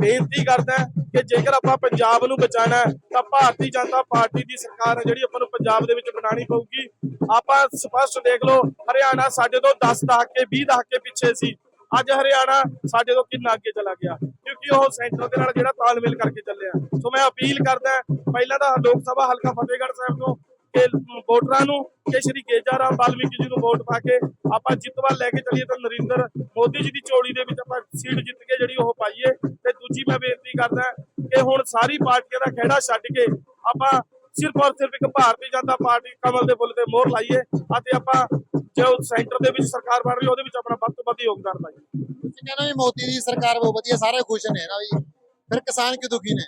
Speaker 3: ਬੇਨਤੀ ਕਰਦਾ ਕਿ ਜੇਕਰ ਆਪਾਂ ਪੰਜਾਬ ਨੂੰ ਬਚਾਉਣਾ ਹੈ, ਤਾਂ ਭਾਰਤੀ ਜਨਤਾ ਪਾਰਟੀ ਦੀ ਸਰਕਾਰ ਹੈ ਜਿਹੜੀ ਆਪਾਂ ਨੂੰ ਪੰਜਾਬ ਦੇ ਵਿੱਚ ਬਣਾਉਣੀ ਪਊਗੀ। ਆਪਾਂ ਸਪਸ਼ਟ ਦੇਖ ਲਓ, ਹਰਿਆਣਾ ਸਾਡੇ ਤੋਂ 10 ਦਹਾਕੇ 20 ਦਹਾਕੇ ਪਿੱਛੇ ਸੀ। ਅੱਜ ਹਰਿਆਣਾ ਸਾਡੇ ਤੋਂ ਕਿੰਨਾ ਅੱਗੇ ਚਲਾ ਗਿਆ? ਕਿਉਂਕਿ ਉਹ ਸੈਂਟਰ ਦੇ ਨਾਲ ਜਿਹੜਾ ਤਾਲਮੇਲ ਕਰਕੇ ਚੱਲਿਆ। ਸੋ ਮੈਂ ਅਪੀਲ ਕਰਦਾ ਪਹਿਲਾਂ ਤਾਂ ਲੋਕ ਸਭਾ ਹਲਕਾ ਫਤਿਹਗੜ੍ਹ ਸਾਹਿਬ ਤੋਂ ਕਿ ਵੋਟਰਾਂ ਨੂੰ ਕਿ ਸ਼੍ਰੀ ਗੇਜਾ ਰਾਮ ਵਾਲਮੀਕੀ ਜੀ ਨੂੰ ਵੋਟ ਪਾ ਕੇ ਆਪਾਂ ਜਿੱਤ ਵੱਲ ਲੈ ਕੇ ਚੱਲੀਏ ਤਾਂ ਨਰਿੰਦਰ ਮੋਦੀ ਜੀ ਦੀ ਚੋਲੀ ਦੇ ਵਿੱਚ ਆਪਾਂ ਸੀਟ ਜਿੱਤ ਕੇ ਜਿਹੜੀ ਉਹ ਪਾਈਏ। ਤੇ ਦੂਜੀ ਮੈਂ ਬੇਨਤੀ ਕਰਦਾ ਕਿ ਹੁਣ ਸਾਰੀ ਪਾਰਟੀਆਂ ਦਾ ਖਹਿੜਾ ਛੱਡ ਕੇ ਆਪਾਂ ਸਿਰਫ ਔਰ ਸਿਰਫ ਇੱਕ ਭਾਰਤੀ ਜਨਤਾ ਪਾਰਟੀ ਕਮਲ ਦੇ ਫੁੱਲ ਤੇ ਮੋਹਰ ਲਾਈਏ ਅਤੇ ਆਪਾਂ ਜੋ ਸੈਂਟਰ ਦੇ ਵਿੱਚ ਸਰਕਾਰ ਬਣ ਰਹੀ ਉਹਦੇ ਵਿੱਚ ਆਪਣਾ ਵੱਧ ਤੋਂ ਵੱਧ ਯੋਗਦਾਨ ਪਾਈਏ
Speaker 1: ਤੁਸੀਂ ਕਹਿੰਦੇ ਵੀ ਮੋਦੀ ਦੀ ਸਰਕਾਰ ਬਹੁਤ ਵਧੀਆ ਸਾਰੇ ਖੁਸ਼ ਨੇ ਨਾ ਵੀ। ਫਿਰ ਕਿਸਾਨ ਕਿਉਂ ਦੁਖੀ ਨੇ?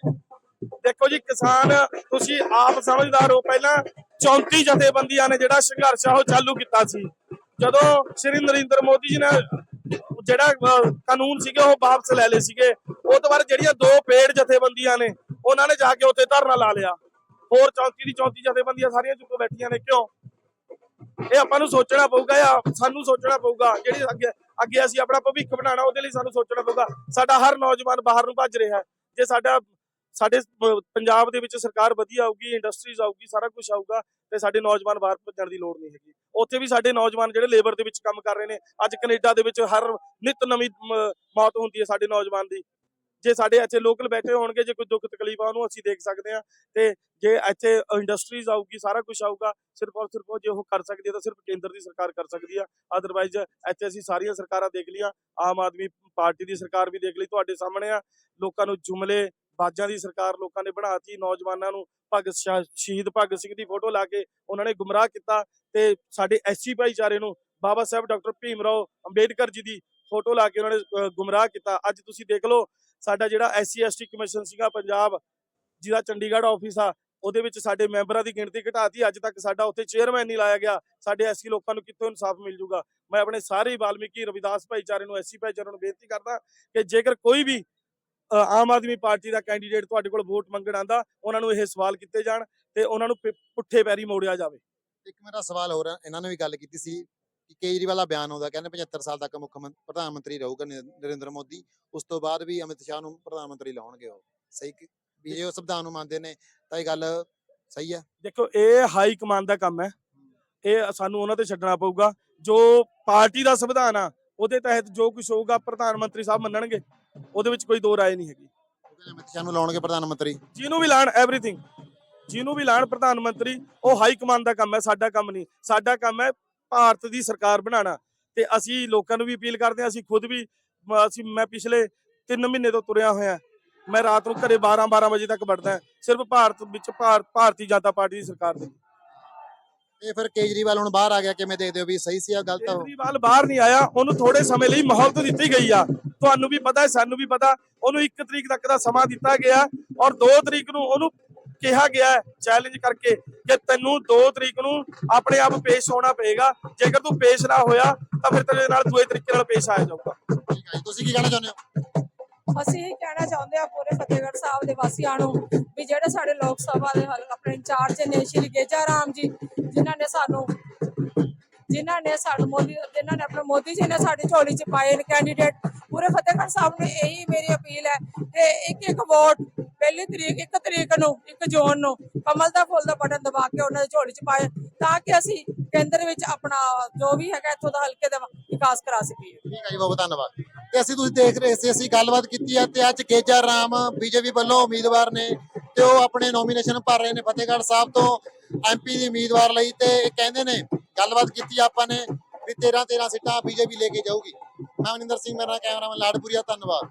Speaker 3: ਦੇਖੋ ਜੀ ਕਿਸਾਨ ਤੁਸੀਂ ਆਪ ਸਮਝਦਾਰ ਹੋ ਪਹਿਲਾਂ 34 ਜਥੇਬੰਦੀਆਂ ਨੇ ਜਿਹੜਾ ਸੰਘਰਸ਼ ਆ ਉਹ ਚਾਲੂ ਕੀਤਾ ਸੀ। ਜਦੋਂ ਸ਼੍ਰੀ ਨਰਿੰਦਰ ਮੋਦੀ ਜੀ ਨੇ ਜਿਹੜਾ ਕਾਨੂੰਨ ਸੀਗੇ ਉਹ ਵਾਪਸ ਲੈ ਲਏ ਸੀਗੇ ਉਹ ਤੋਂ ਬਾਅਦ ਜਿਹੜੀਆਂ ਦੋ ਪੇੜ ਜਥੇਬੰਦੀਆਂ ਨੇ ਉਹਨਾਂ ਨੇ ਜਾ ਕੇ ਉੱਥੇ ਧਰਨਾ ਲਾ ਲਿਆ। ਹੋਰ 34 ਦੀ 34 ਜਥੇਬੰਦੀਆਂ ਸਾਰੀਆਂ ਚੁੱਪ ਬੈਠੀਆਂ ਨੇ, ਕਿਉਂ? ਇਹ ਆਪਾਂ ਨੂੰ ਸੋਚਣਾ ਪਊਗਾ ਜਾਂ ਸਾਨੂੰ ਸੋਚਣਾ ਪਊਗਾ ਜਿਹੜੀ ਅੱਗੇ ਅੱਗੇ ਅਸੀਂ ਆਪਣਾ ਭਵਿੱਖ ਬਣਾਉਣਾ, ਉਹਦੇ ਲਈ ਸਾਨੂੰ ਸੋਚਣਾ ਪਊਗਾ। ਸਾਡਾ ਹਰ ਨੌਜਵਾਨ ਬਾਹਰ ਨੂੰ ਭੱਜ ਰਿਹਾ ਜੇ ਸਾਡਾ, ਸਾਡੇ ਪੰਜਾਬ ਦੇ ਵਿੱਚ ਸਰਕਾਰ ਵਧੀਆ ਆਊਗੀ ਇੰਡਸਟਰੀਜ਼ ਆਊਗੀ, ਸਾਰਾ ਕੁਝ ਆਊਗਾ, ਤੇ ਸਾਡੇ ਨੌਜਵਾਨ ਬਾਹਰ ਭੱਜਣ ਦੀ ਲੋੜ ਨਹੀਂ ਹੈਗੀ। ਉੱਥੇ ਵੀ ਸਾਡੇ ਨੌਜਵਾਨ ਜਿਹੜੇ ਲੇਬਰ ਦੇ ਵਿੱਚ ਕੰਮ ਕਰ ਰਹੇ ਨੇ, ਅੱਜ ਕੈਨੇਡਾ ਦੇ ਵਿੱਚ ਹਰ ਨਿਤ ਨਵੀਂ ਮ- ਮੌਤ ਹੁੰਦੀ ਹੈ ਸਾਡੇ ਨੌਜਵਾਨ ਦੀ। ਜੇ ਸਾਡੇ ਇੱਥੇ ਲੋਕਲ ਬੈਠੇ ਹੋਣਗੇ, ਜੇ ਕੋਈ ਦੁੱਖ ਤਕਲੀਫ ਆ, ਉਹਨੂੰ ਅਸੀਂ ਦੇਖ ਸਕਦੇ ਹਾਂ। ਤੇ ਜੇ ਇੱਥੇ ਇੰਡਸਟਰੀਜ਼ ਆਊਗੀ, ਸਾਰਾ ਕੁਝ ਆਊਗਾ, ਸਿਰਫ ਔਰ ਸਿਰਫ ਜੇ ਉਹ ਕਰ ਸਕਦੀ ਹੈ, ਤਾਂ ਸਿਰਫ ਕੇਂਦਰ ਦੀ ਸਰਕਾਰ ਕਰ ਸਕਦੀ ਆ। ਅਦਰਵਾਈਜ਼ ਇੱਥੇ ਅਸੀਂ ਸਾਰੀਆਂ ਸਰਕਾਰਾਂ ਦੇਖ ਲਈਆਂ। ਆਮ ਆਦਮੀ ਪਾਰਟੀ ਦੀ ਸਰਕਾਰ ਵੀ ਦੇਖ ਲਈ ਤੁਹਾਡੇ ਸਾਹਮਣੇ ਆ। ਲੋਕਾਂ ਨੂੰ ਜੁਮਲੇ ਬਾਜਾਂ ਦੀ ਸਰਕਾਰ ਲੋਕਾਂ ਨੇ ਬਣਾਤੀ, ਨੌਜਵਾਨਾਂ ਨੂੰ ਭਗਤ ਸ਼ਾ- ਸ਼ਹੀਦ ਭਗਤ ਸਿੰਘ ਦੀ ਫੋਟੋ ਲਾ ਕੇ ਉਹਨਾਂ ਨੇ ਗੁੰਮਰਾਹ ਕੀਤਾ। ਤੇ ਸਾਡੇ ਐਸਸੀ ਭਾਈਚਾਰੇ ਨੂੰ ਬਾਬਾ ਸਾਹਿਬ ਡਾਕਟਰ ਭੀਮ ਰਾਓ ਅੰਬੇਡਕਰ ਜੀ ਦੀ ਫੋਟੋ ਲਾ ਕੇ ਉਹਨਾਂ ਨੇ ਗੁੰਮਰਾਹ ਕੀਤਾ। ਅੱਜ ਤੁਸੀਂ ਦੇਖ ਲਓ, ਸਾਡਾ ਜਿਹੜਾ ਐਸਸੀ ਐਸਟੀ ਕਮਿਸ਼ਨ ਸੀਗਾ ਪੰਜਾਬ, ਜਿਹਦਾ ਚੰਡੀਗੜ੍ਹ ਆਫਿਸ ਆ, ਉਹਦੇ ਵਿੱਚ ਸਾਡੇ ਮੈਂਬਰਾਂ ਦੀ ਗਿਣਤੀ ਘਟਾਤੀ। ਅੱਜ ਤੱਕ ਸਾਡਾ ਉੱਥੇ ਚੇਅਰਮੈਨ ਨਹੀਂ ਲਾਇਆ ਗਿਆ। ਸਾਡੇ ਐਸਸੀ ਲੋਕਾਂ ਨੂੰ ਕਿੱਥੋਂ ਇਨਸਾਫ ਮਿਲ ਜੂਗਾ? ਮੈਂ ਆਪਣੇ ਸਾਰੇ ਵਾਲਮੀਕੀ ਰਵਿਦਾਸ ਭਾਈਚਾਰੇ ਨੂੰ ਐਸਸੀ ਭਾਈਚਾਰੇ ਨੂੰ ਬੇਨਤੀ ਕਰਦਾ ਕਿ ਜੇਕਰ ਕੋਈ ਵੀ ਆਮ ਆਦਮੀ ਪਾਰਟੀ ਦਾ ਕੈਂਡੀਡੇਟ ਤੁਹਾਡੇ ਕੋਲ ਵੋਟ ਮੰਗਣ ਆਂਦਾ ਉਹਨਾਂ ਨੂੰ ਇਹ ਸਵਾਲ ਕੀਤੇ ਜਾਣ ਤੇ ਉਹਨਾਂ ਨੂੰ ਪੁੱਠੇ ਪੈਰੀ ਮੋੜਿਆ ਜਾਵੇ।
Speaker 1: ਇੱਕ ਮੇਰਾ ਸਵਾਲ ਹੋਰ ਹੈ ਇਹਨਾਂ ਨੇ ਵੀ ਗੱਲ ਕੀਤੀ ਸੀ। ਕਿ ਕੇਜਰੀਵਾਲ ਦਾ ਬਿਆਨ ਆਉਂਦਾ ਕਹਿੰਦੇ 75 ਸਾਲ ਤੱਕ ਮੁੱਖ ਮੰਤ- ਪ੍ਰਧਾਨ ਮੰਤਰੀ ਰਹੂਗਾ ਨਰਿ- ਨਰਿੰਦਰ ਮੋਦੀ ਉਸ ਤੋਂ ਬਾਅਦ ਵੀ ਅਮਿਤ ਸ਼ਾਹ ਨੂੰ ਪ੍ਰਧਾਨ ਮੰਤਰੀ ਲਾਉਣਗੇ ਉਹ। ਸਹੀ ਕਿ- ਵੀ ਜੇ ਉਹ ਸੰਵਿਧਾਨ ਨੂੰ ਮੰਨਦੇ ਨੇ ਤਾਂ ਇਹ ਗੱਲ ਸਹੀ ਹੈ
Speaker 3: ਦੇਖੋ ਇਹ ਹਾਈ ਕਮਾਂਡ ਦਾ ਕੰਮ ਹੈ। ਇਹ ਸਾਨੂੰ ਉਹਨਾਂ ਤੇ ਛੱਡਣਾ ਪਊਗਾ। ਜੋ ਪਾਰਟੀ ਦਾ ਸੰਵਿਧਾਨ ਆ ਉਹਦੇ ਤਹਿਤ ਜੋ ਕੁਝ ਹੋਊਗਾ ਪ੍ਰਧਾਨ ਮੰਤਰੀ ਸਾਹਿਬ ਮੰਨਣਗੇ। ਉਹਦੇ ਵਿੱਚ ਕੋਈ ਦੋ ਰਾਏ ਨਹੀਂ ਹੈਗੀ।
Speaker 1: ਅਮਿਤ ਸ਼ਾਹ ਨੂੰ ਲਾਉਣਗੇ ਪ੍ਰਧਾਨ ਮੰਤਰੀ?
Speaker 3: ਜਿਹਨੂੰ ਵੀ ਲਾਣ ਐਵਰੀਥਿੰਗ ਜਿਹਨੂੰ ਵੀ ਲਾਣ ਪ੍ਰਧਾਨ ਮੰਤਰੀ। ਉਹ ਹਾਈ ਕਮਾਂਡ ਦਾ ਕੰਮ ਹੈ ਸਾਡਾ ਕੰਮ ਨਹੀਂ। ਸਾਡਾ ਕੰਮ ਹੈ ਭਾਰਤ ਦੀ ਸਰਕਾਰ ਬਣਾਉਣਾ। ਤੇ ਅਸੀਂ ਲੋਕਾਂ ਨੂੰ ਵੀ ਅਪੀਲ ਕਰਦੇ ਹਾਂ ਅਸੀਂ ਖੁਦ ਵੀ ਅਸੀਂ ਮੈਂ ਪਿਛਲੇ 3 ਮਹੀਨੇ ਤੋਂ ਤੁਰਿਆ ਹੋਇਆ ਮੈਂ ਰਾਤ ਨੂੰ ਘਰੇ 12 12 ਵਜੇ ਤੱਕ ਵੜਦਾ ਸਿਰਫ ਭਾਰਤ ਵਿੱਚ ਭਾਰ- ਭਾਰਤੀ ਜਨਤਾ ਪਾਰਟੀ ਦੀ ਸਰਕਾਰ ਦੇ
Speaker 1: ਇਹ ਫਿਰ ਕੇਜਰੀਵਾਲ ਹੁਣ ਬਾਹਰ ਆ ਗਿਆ ਕਿਵੇਂ ਦੇਖਦੇ ਹੋ ਵੀ ਸਹੀ ਸੀ ਜਾਂ ਗਲਤ ਆ?
Speaker 3: ਕੇਜਰੀਵਾਲ ਬਾਹਰ ਨਹੀਂ ਆਇਆ ਉਹਨੂੰ ਥੋੜੇ ਸਮੇਂ ਲਈ ਮੌਲਤ ਦਿੱਤੀ ਗਈ ਆ। ਤੁਹਾਨੂੰ ਵੀ ਪਤਾ ਹੈ ਸਾਨੂੰ ਵੀ ਪਤਾ ਉਹਨੂੰ 1 ਤਰੀਕ ਤੱਕ ਦਾ ਸਮਾਂ ਦਿੱਤਾ ਗਿਆ ਔਰ 2 ਤਰੀਕ ਨੂੰ ਉਹਨੂੰ ਕਿਹਾ ਗਿਆ ਚੈਲੰਜ ਕਰਕੇ ਕਿ ਤੈਨੂੰ 2 ਤਰੀਕ ਨੂੰ ਆਪਣੇ ਆਪ ਪੇਸ਼ ਹੋਣਾ ਪਏਗਾ। ਜੇਕਰ ਤੂੰ ਪੇਸ਼ ਨਾ ਹੋਇਆ ਤਾਂ ਫਿਰ ਤੇਰੇ ਨਾਲ ਦੂਏ ਤਰੀਕੇ ਨਾਲ ਪੇਸ਼ ਆਇਆ ਜਾਊਗਾ।
Speaker 1: ਠੀਕ ਹੈ ਜੀ ਤੁਸੀਂ ਕੀ ਕਹਿਣਾ ਚਾਹੁੰਦੇ ਹੋ?
Speaker 5: ਅਸੀਂ ਇਹ ਕਹਿਣਾ ਚਾਹੁੰਦੇ ਆ ਪੂਰੇ ਫਤਿਹਗੜ੍ਹ ਸਾਹਿਬ ਦੇ ਵਾਸੀਆਂ ਨੂੰ ਵੀ ਜਿਹੜੇ ਸਾਡੇ ਲੋਕ ਸਭਾ ਦੇ ਹਲ- ਆਪਣੇ ਇੰਚਾਰਜ ਨੇ ਸ਼੍ਰੀ ਗੇਜਾ ਰਾਮ ਜੀ ਜਿਨ੍ਹਾਂ ਨੇ ਸਾਨੂੰ ਜਿਨ੍ਹਾਂ ਨੇ ਸਾਨੂੰ ਮੋਦੀ ਜਿਨ੍ਹਾਂ ਨੇ ਆਪਣੇ ਮੋਦੀ ਜੀ ਨੇ ਸਾਡੀ ਝੋਲੀ ਚ ਪਾਏ ਨੇ ਕੈਂਡੀਡੇਟ ਪੂਰੇ ਫਤਿਹਗੜ੍ਹ ਸਾਹਿਬ ਨੂੰ ਇਹੀ ਮੇਰੀ ਅਪੀਲ ਹੈ ਕਿ ਇੱਕ ਇੱਕ ਵੋਟ ਪਹਿਲੀ ਤਰੀਕ, ਇੱਕ ਤਰੀਕ ਨੂੰ, ਇੱਕ ਜੂਨ ਨੂੰ ਕਮਲ ਦਾ ਫੁੱਲ ਦਾ ਬਟਨ ਦਬਾ ਕੇ ਉਹਨਾਂ ਦੀ ਝੋਲੀ ਚ ਪਾਏ ਤਾਂ ਕਿ ਅਸੀਂ ਕੇਂਦਰ ਵਿੱਚ ਆਪਣਾ ਜੋ ਵੀ ਹੈਗਾ ਇੱਥੋਂ ਦਾ ਹਲਕੇ ਦਾ ਵਿਕਾਸ ਕਰਾ ਸਕੀਏ।
Speaker 1: ਠੀਕ ਹੈ ਜੀ ਬਹੁਤ ਧੰਨਵਾਦ। ਤੇ ਅਸੀਂ ਤੁਸੀਂ ਦੇਖ ਰਹੇ ਸੀ, ਅਸੀਂ ਗੱਲਬਾਤ ਕੀਤੀ ਹੈ ਤੇ ਅੱਜ ਗੇਜਾ ਰਾਮ ਬੀਜੇਪੀ ਵੱਲੋਂ ਉਮੀਦਵਾਰ ਨੇ ਤੇ ਉਹ ਆਪਣੇ ਨੋਮੀਨੇਸ਼ਨ ਭਰ ਰਹੇ ਨੇ ਫਤਿਹਗੜ੍ਹ ਸਾਹਿਬ ਤੋਂ ਐਮਪੀ ਦੀ ਉਮੀਦਵਾਰ ਲਈ ਤੇ ਇਹ ਕਹਿੰਦੇ ਨੇ, ਗੱਲਬਾਤ ਕੀਤੀ ਆਪਾਂ ਨੇ ਵੀ 13 13 ਸੀਟਾਂ ਬੀਜੇਪੀ ਲੈ ਕੇ ਜਾਊਗੀ। ਮੈਂ ਮਨਿੰਦਰ ਸਿੰਘ, ਮੇਰਾ ਕੈਮਰਾਮੈਨ ਲਾਡਪੁਰੀਆ, ਧੰਨਵਾਦ।